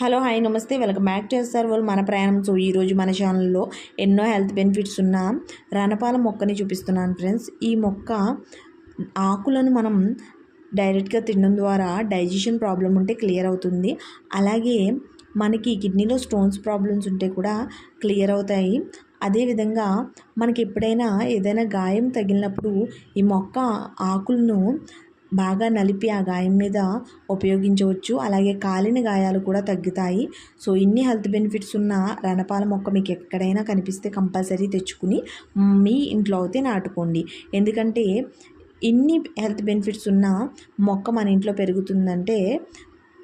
Hello hi నమస్తే. Welcome back to SR వాళ్ళు మన ప్రయాణం సో ఈరోజు మన ఛానల్లో ఎన్నో హెల్త్ బెనిఫిట్స్ ఉన్న రణపాల మొక్కని చూపిస్తున్నాను ఫ్రెండ్స్. ఈ మొక్క ఆకులను మనం డైరెక్ట్గా తినడం ద్వారా డైజెషన్ ప్రాబ్లం ఉంటే క్లియర్ అవుతుంది. అలాగే మనకి కిడ్నీలో స్టోన్స్ ప్రాబ్లమ్స్ ఉంటే కూడా క్లియర్ అవుతాయి. అదేవిధంగా మనకి ఎప్పుడైనా ఏదైనా గాయం తగిలినప్పుడు ఈ మొక్క ఆకులను బాగా నలిపి ఆ గాయం మీద ఉపయోగించవచ్చు. అలాగే కాలిన గాయాలు కూడా తగ్గుతాయి. సో ఇన్ని హెల్త్ బెనిఫిట్స్ ఉన్న రణపాల మొక్క మీకు ఎక్కడైనా కనిపిస్తే కంపల్సరీ తెచ్చుకుని మీ ఇంట్లో అయితే నాటుకోండి. ఎందుకంటే ఇన్ని హెల్త్ బెనిఫిట్స్ ఉన్న మొక్క మన ఇంట్లో పెరుగుతుందంటే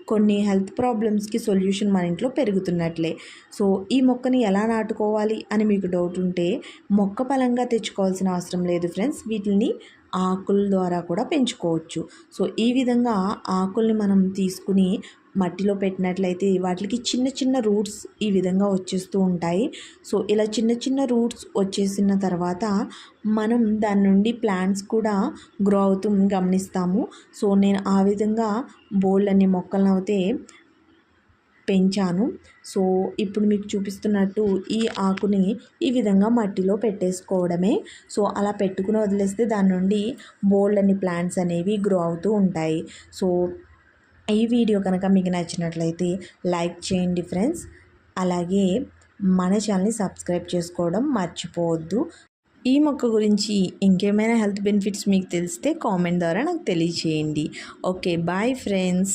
కొన్ని హెల్త్ ప్రాబ్లమ్స్కి సొల్యూషన్ మన ఇంట్లో పెరుగుతున్నట్లే. సో ఈ మొక్కని ఎలా నాటుకోవాలి అని మీకు డౌట్ ఉంటే మొక్క పలంగా తెచ్చుకోవాల్సిన అవసరం లేదు ఫ్రెండ్స్. వీటిని ఆకుల ద్వారా కూడా పెంచుకోవచ్చు. సో ఈ విధంగా ఆకుల్ని మనం తీసుకుని మట్టిలో పెట్టినట్లయితే వాటికి చిన్న చిన్న రూట్స్ ఈ విధంగా వచ్చేస్తూ ఉంటాయి. సో ఇలా చిన్న చిన్న రూట్స్ వచ్చేసిన తర్వాత మనం దాని నుండి ప్లాంట్స్ కూడా గ్రో అవుతూ గమనిస్తాము. సో నేను ఆ విధంగా బోల్డ్ అనే మొక్కలను అయితే పెంచాను. సో ఇప్పుడు మీకు చూపిస్తున్నట్టు ఈ ఆకుని ఈ విధంగా మట్టిలో పెట్టేసుకోవడమే. సో అలా పెట్టుకుని వదిలేస్తే దాని నుండి బోల్డ్ అని ప్లాంట్స్ అనేవి గ్రో అవుతూ ఉంటాయి. సో ఈ వీడియో కనుక మీకు నచ్చినట్లయితే లైక్ చేయండి ఫ్రెండ్స్. అలాగే మన ఛానల్ని సబ్స్క్రైబ్ చేసుకోవడం మర్చిపోవద్దు. ఈ మొక్క గురించి ఇంకేమైనా హెల్త్ బెనిఫిట్స్ మీకు తెలిస్తే కామెంట్ ద్వారా నాకు తెలియచేయండి ఓకే బాయ్ ఫ్రెండ్స్.